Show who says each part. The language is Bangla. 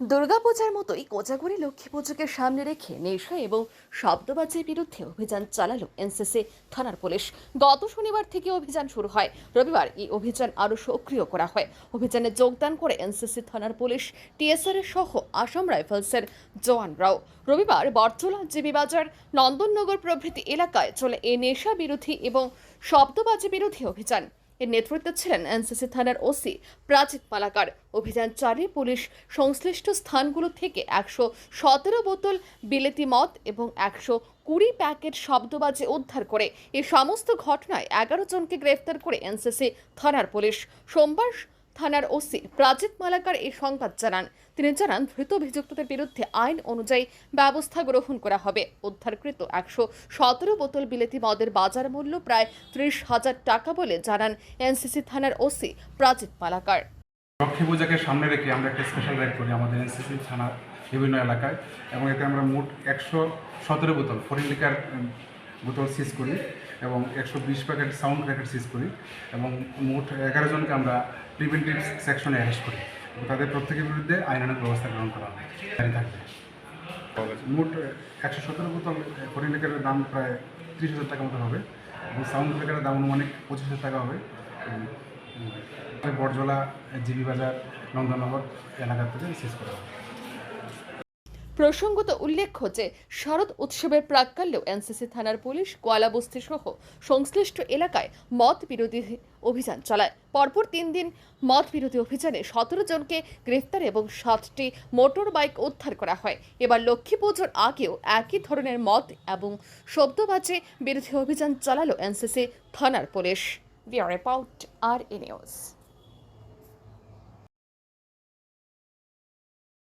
Speaker 1: দুর্গাপূজার মতোই কোজাগরি লক্ষ্মী পুজোকে সামনে রেখে নেশা এবং শব্দবাজির বিরুদ্ধে অভিযান চালালো এনসিসি থানার পুলিশ। গত শনিবার থেকে অভিযান শুরু হয়। রবিবার এই অভিযান আরও সক্রিয় করা হয়। অভিযানে যোগদান করে এনসিসি থানার পুলিশ, টিএসআর সহ আসাম রাইফেলসের জওয়ানরাও রবিবার বটতলা জিবি বাজার, নন্দননগর প্রভৃতি এলাকায় চলে এ নেশা বিরোধী এবং শব্দবাজি বিরোধী অভিযান। এর নেতৃত্বে ছিলেন এনসিসি থানার ওসি প্রাজিত পালাকার। অভিযান চালিয়ে পুলিশ সংশ্লিষ্ট স্থানগুলো থেকে একশো সতেরো বোতল বিলেতি মদ এবং একশো কুড়ি প্যাকেট শব্দবাজে উদ্ধার করে এই সমস্ত ঘটনায় এগারো জনকে গ্রেফতার করে এনসিসি থানার পুলিশ। সোমবার থানার ওসি প্রাজিত মালাকার এই সংবাদ জানান। তিনি জানান, ধৃত অভিযুক্তদের বিরুদ্ধে আইন অনুযায়ী ব্যবস্থা গ্রহণ করা হবে। উদ্ধারকৃত একশো সতেরো বোতল বিলেতি মদের বাজার মূল্য প্রায় ত্রিশ হাজার টাকা বলে জানান এনসিসি থানার ওসি প্রাজিত মালাকার।
Speaker 2: লক্ষ্মী পূজাকে সামনে রেখে আমরা একটা স্পেশাল রাইড করি আমাদের এনসিসি থানার বিভিন্ন এলাকায় এবং এতে আমরা মোট একশো সতেরো বোতল ফরিন লিকার বোতল সিজ করি। এবং একশো বিশ প্যাকেট সাউন্ড প্যাকেট সিজ করি এবং মোট এগারো জনকে আমরা প্রিভেন্টিভ সেকশনে অ্যারেস্ট করি। তাদের প্রত্যেকের বিরুদ্ধে আইনানুগ ব্যবস্থা গ্রহণ করা হয়। থাকবে। মোট একশো সতেরো বোতল ফরিন লিকারের দাম প্রায় ত্রিশ হাজার টাকা মতো হবে। এবং সাউন্ড লিকারের দাম অনুমানিক পঁচিশ হাজার টাকা হবে। বটজলা, জিবি বাজার নন্দননগর এলাকা থেকে শেষ করা হবে।
Speaker 1: প্রসঙ্গত উল্লেখ্য যে শরৎ উৎসবের প্রাক্কালেও এনসিসি থানার পুলিশ গোয়ালাবস্তি সহ সংশ্লিষ্ট এলাকায় মত বিরোধী অভিযান চালায়। পরপর তিন দিন মদ বিরোধী অভিযানে সতেরো জনকে গ্রেফতার এবং সাতটি মোটর বাইক উদ্ধার করা হয়। এবার লক্ষ্মী পুজোর আগেও একই ধরনের মদ এবং শব্দবাজি বিরোধী অভিযান চালালো এনসিসি থানার পুলিশ। আর এ নিউজ।